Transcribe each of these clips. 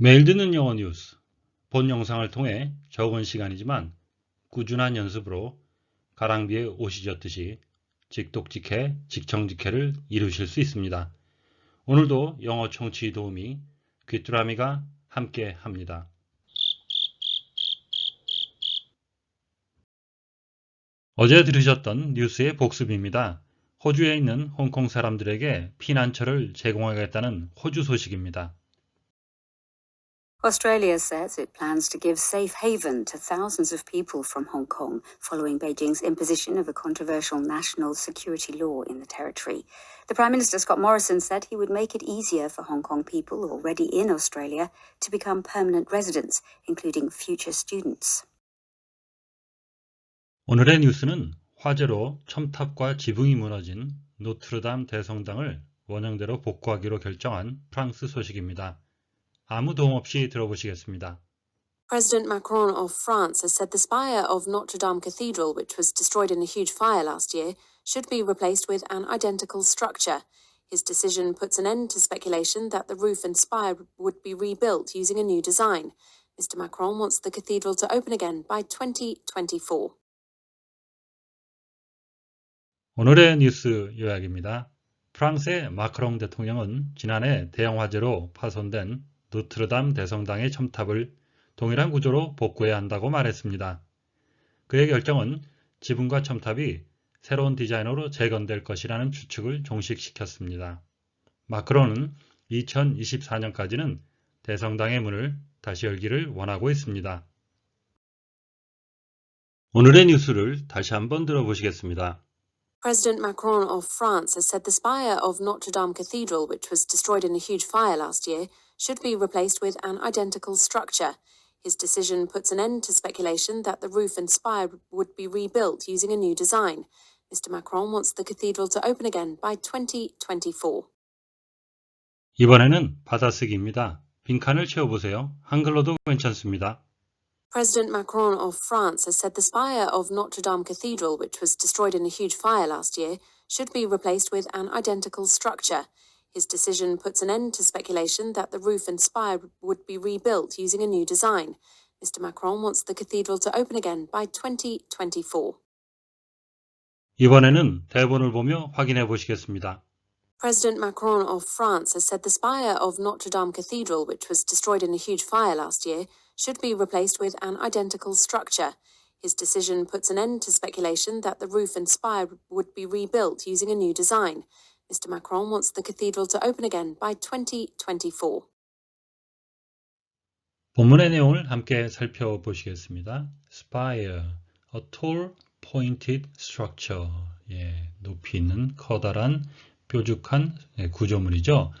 매일 듣는 영어 뉴스. 본 영상을 통해 적은 시간이지만 꾸준한 연습으로 가랑비에 옷이 젖듯이 직독직해, 직청직해를 이루실 수 있습니다. 오늘도 영어 청취 도우미 귀뚜라미가 함께 합니다. 어제 들으셨던 뉴스의 복습입니다. 호주에 있는 홍콩 사람들에게 피난처를 제공하겠다는 호주 소식입니다. Australia says it plans to give safe haven to thousands of people from Hong Kong following Beijing's imposition of a controversial national security law in the territory. The Prime Minister Scott Morrison said he would make it easier for Hong Kong people already in Australia to become permanent residents, including future students. 오늘의 뉴스는 화재로 첨탑과 지붕이 무너진 노트르담 대성당을 원형대로 복구하기로 결정한 프랑스 소식입니다. 아무 도움 없이 들어보시겠습니다. President Macron of France has said the spire of Notre Dame Cathedral, which was destroyed in a huge fire last year, should be replaced with an identical structure. His decision puts an end to speculation that the roof and spire would be rebuilt using a new design. Mr. Macron wants the cathedral to open again by 2024. 오늘의 뉴스 요약입니다. 프랑스의 마크롱 대통령은 지난해 대형 화재로 파손된 노트르담 대성당의 첨탑을 동일한 구조로 복구해야 한다고 말했습니다. 그의 결정은 지붕과 첨탑이 새로운 디자인으로 재건될 것이라는 추측을 종식시켰습니다. 마크론은 2024년까지는 대성당의 문을 다시 열기를 원하고 있습니다. 오늘의 뉴스를 다시 한번 들어보시겠습니다. President Macron of France has said the spire of Notre Dame Cathedral, which was destroyed in a huge fire last year, should be replaced with an identical structure. His decision puts an end to speculation that the roof and spire would be rebuilt using a new design. Mr. Macron wants the cathedral to open again by 2024. 이번에는 받아쓰기입니다. 빈칸을 채워보세요. 한글로도 괜찮습니다. President Macron of France has said the spire of Notre Dame Cathedral, which was destroyed in a huge fire last year, should be replaced with an identical structure. His decision puts an end to speculation that the roof and spire would be rebuilt using a new design. Mr. Macron wants the cathedral to open again by 2024. 이번에는 대본을 보며 확인해 보시겠습니다. President Macron of France has said the spire of Notre Dame Cathedral, which was destroyed in a huge fire last year, should be replaced with an identical structure. His decision puts an end to speculation that the roof and spire would be rebuilt using a new design. Mr. Macron wants the cathedral to open again by 2024. 본문의 내용을 함께 살펴보시겠습니다. Spire, a tall pointed structure. 예, 높이 있는 커다란 뾰족한 예, 구조물이죠.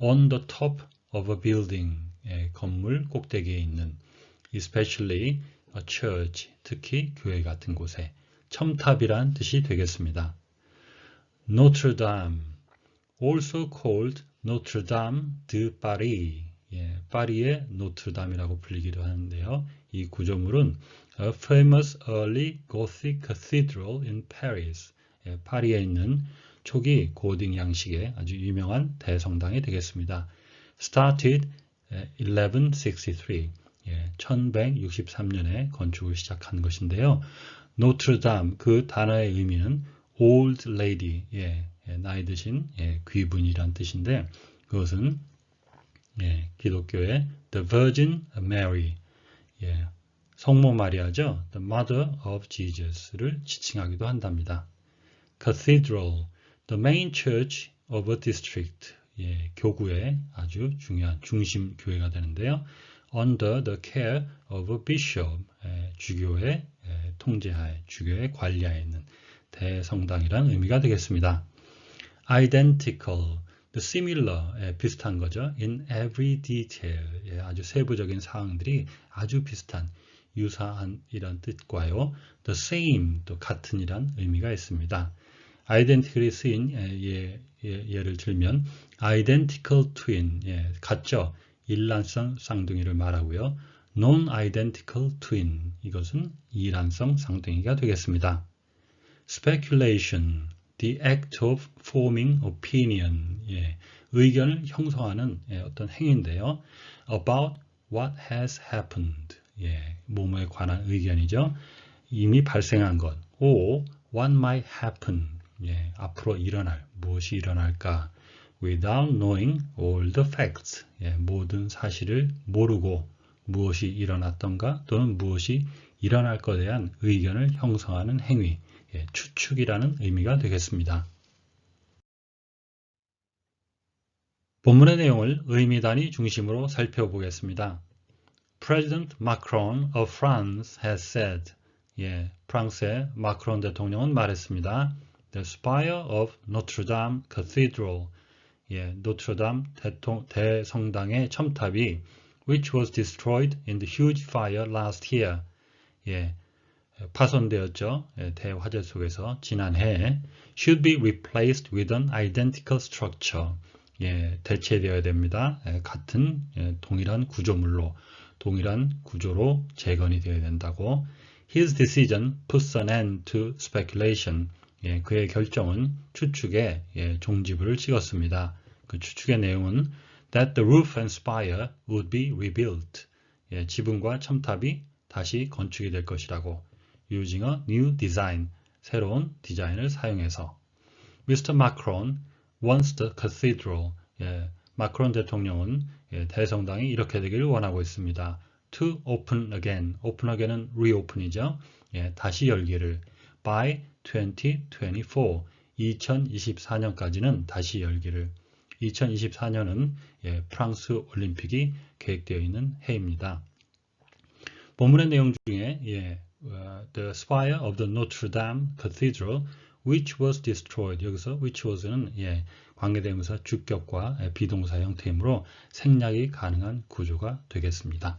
On the top of a building. 예, 건물 꼭대기에 있는 especially a church, 특히 교회 같은 곳에 첨탑이란 뜻이 되겠습니다. Notre Dame, also called Notre Dame de Paris. 예, 파리의 노트르담이라고 불리기도 하는데요. 이 구조물은 a famous early Gothic cathedral in Paris. 예, 파리에 있는 초기 고딩 양식의 아주 유명한 대성당이 되겠습니다. Started 1163. 예, 1163년에 건축을 시작한 것인데요. 노트르담 그 단어의 의미는 old lady, 예, 예, 나이 드신 예, 귀분이란 뜻인데 그것은 예, 기독교의 the Virgin Mary, 예, 성모 마리아죠, the Mother of Jesus를 지칭하기도 한답니다. Cathedral, the main church of a district, 예, 교구의 아주 중요한 중심 교회가 되는데요. under the care of a bishop, 예, 주교의 예, 통제하에, 주교의 관리하에 있는 대성당이란 의미가 되겠습니다. identical, the similar, 예, 비슷한 거죠. in every detail, 예, 아주 세부적인 사항들이 아주 비슷한, 유사한 이란 뜻과요. the same, 또 같은 이란 의미가 있습니다. identically 쓰인 예, 예, 를 들면 identical twin, 예, 같죠. 일란성 쌍둥이를 말하고요. non-identical twin, 이것은 이란성 쌍둥이가 되겠습니다. Speculation, the act of forming opinion, 예, 의견을 형성하는 예, 어떤 행위인데요. about what has happened. 예, 뭐뭐에 관한 의견이죠. 이미 발생한 것. or what might happen. 예, 앞으로 일어날 무엇이 일어날까? without knowing all the facts. 예, 모든 사실을 모르고 무엇이 일어났던가 또는 무엇이 일어날 것에 대한 의견을 형성하는 행위, 예, 추측이라는 의미가 되겠습니다. 본문의 내용을 의미 단위 중심으로 살펴보겠습니다. President Macron of France has said, 예, 프랑스의 마크론 대통령은 말했습니다. The spire of Notre Dame Cathedral, 예, 노트르담 대통, 대성당의 첨탑이 which was destroyed in the huge fire last year, 예, 파손되었죠. 예, 대화재 속에서 지난해 should be replaced with an identical structure. 예, 대체되어야 됩니다. 예, 같은 예, 동일한 구조물로 동일한 구조로 재건이 되어야 된다고. His decision puts an end to speculation. 예, 그의 결정은 추측에 예, 종지부를 찍었습니다. 그 추측의 내용은 that the roof and spire would be rebuilt. 예, 지붕과 첨탑이 다시 건축이 될 것이라고. Using a new design. 새로운 디자인을 사용해서. Mr. Macron wants the cathedral. 예, 마크론 대통령은 예, 대성당이 이렇게 되기를 원하고 있습니다. To open again. open again은 reopen이죠. 예, 다시 열기를. By 2024. 2024년까지는 다시 열기를. 2024년은 예, 프랑스 올림픽이 계획되어 있는 해입니다. 본문의 내용 중에 예, the spire of the Notre Dame Cathedral which was destroyed 여기서 which was는 예, 관계대명사 주격과 예, 비동사 형태이므로 생략이 가능한 구조가 되겠습니다.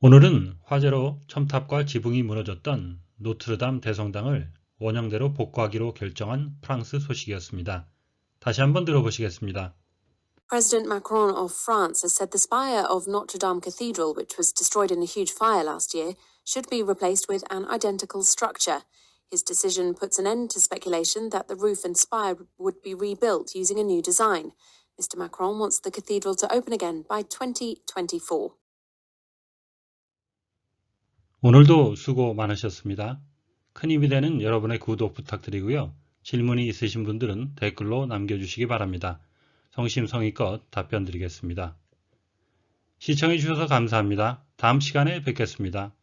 오늘은 화재로 첨탑과 지붕이 무너졌던 노트르담 대성당을 원형대로 복구하기로 결정한 프랑스 소식이었습니다. 다시 한번 들어보시겠습니다. President Macron of France has said the spire of Notre Dame Cathedral, which was destroyed in a huge fire last year, should be replaced with an identical structure. His decision puts an end to speculation that the roof and spire would be rebuilt using a new design. Mr. Macron wants the cathedral to open again by 2024. 오늘도 수고 많으셨습니다. 큰 힘이 되는 여러분의 구독 부탁드리고요. 질문이 있으신 분들은 댓글로 남겨주시기 바랍니다. 성심성의껏 답변 드리겠습니다. 시청해 주셔서 감사합니다. 다음 시간에 뵙겠습니다.